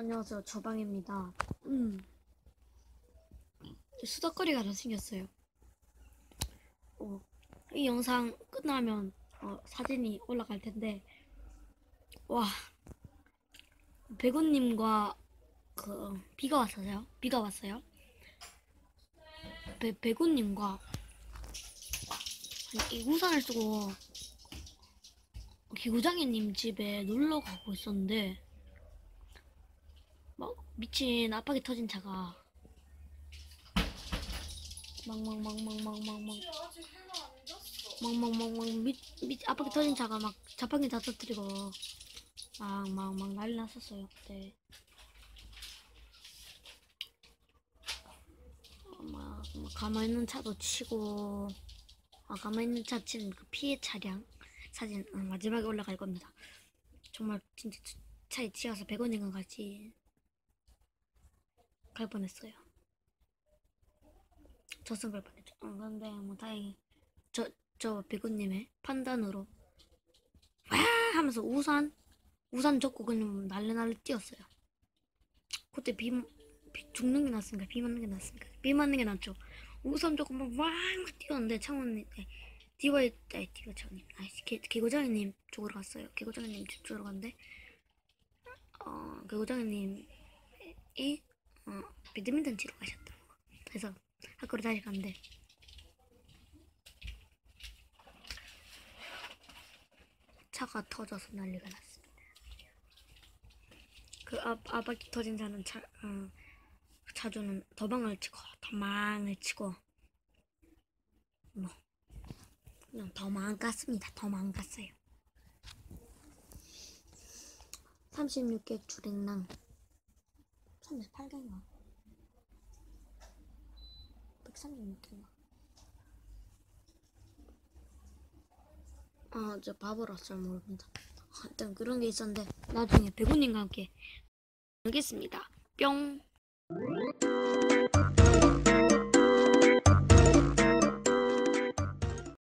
안녕하세요. 저방입니다. 음. 수덕거리가 더 생겼어요. 어, 이 영상 끝나면 어, 사진이 올라갈 텐데, 와, 백운님과 그 비가 왔어요. 비가 왔어요. 배, 백운님과 이 우산을 쓰고 기구장애님 집에 놀러 가고 있었는데 막 미친 압박이 터진 차가. 막막막막막막막 아직 해가 안 졌어. 막막막막 밑, 밑 압박이 터진 차가 막 자판기 다 터뜨리고. 막막막 난리 났었어요 그때. 어, 막, 막 가만히 있는 차도 치고. 아, 가만히 있는 차 치는 그 피해 차량 사진 어, 마지막에 올라갈 겁니다. 정말 진짜 차- 차에 치여서 100원인가 같이 갈 뻔했어요 저승 갈 뻔했죠 어, 근데 뭐 다행히 저, 저 배구님의 판단으로 와 하면서 우산 우산 접고 그냥 날래 날래 뛰었어요. 그때 비, 비 죽는 게 낫으니까 비 맞는 게 낫으니까 비 맞는 게 낫죠. 우산 접고 막와막 뛰었는데 창원님 디바이 아이 디바 창원님 아이 개 개고장이님 쪽으로 갔어요. 개고장이님 집 쪽으로 갔는데 어 개고장이님이 어 배드민턴 치러 가셨더라고. 그래서 학교로 다시 갔는데 차가 터져서 난리가 났습니다. 그 앞, 앞바퀴 터진 차는 차, 어, 차주는 도망을 치고 도망을 치고 뭐 그냥 도망갔습니다. 도망갔어요. 36개 주랭랑 38개인가 136개인가 아, 저 바보라서 잘 모릅니다. 하여튼 그런 게 있었는데 나중에 배구님과 함께 알겠습니다. 뿅.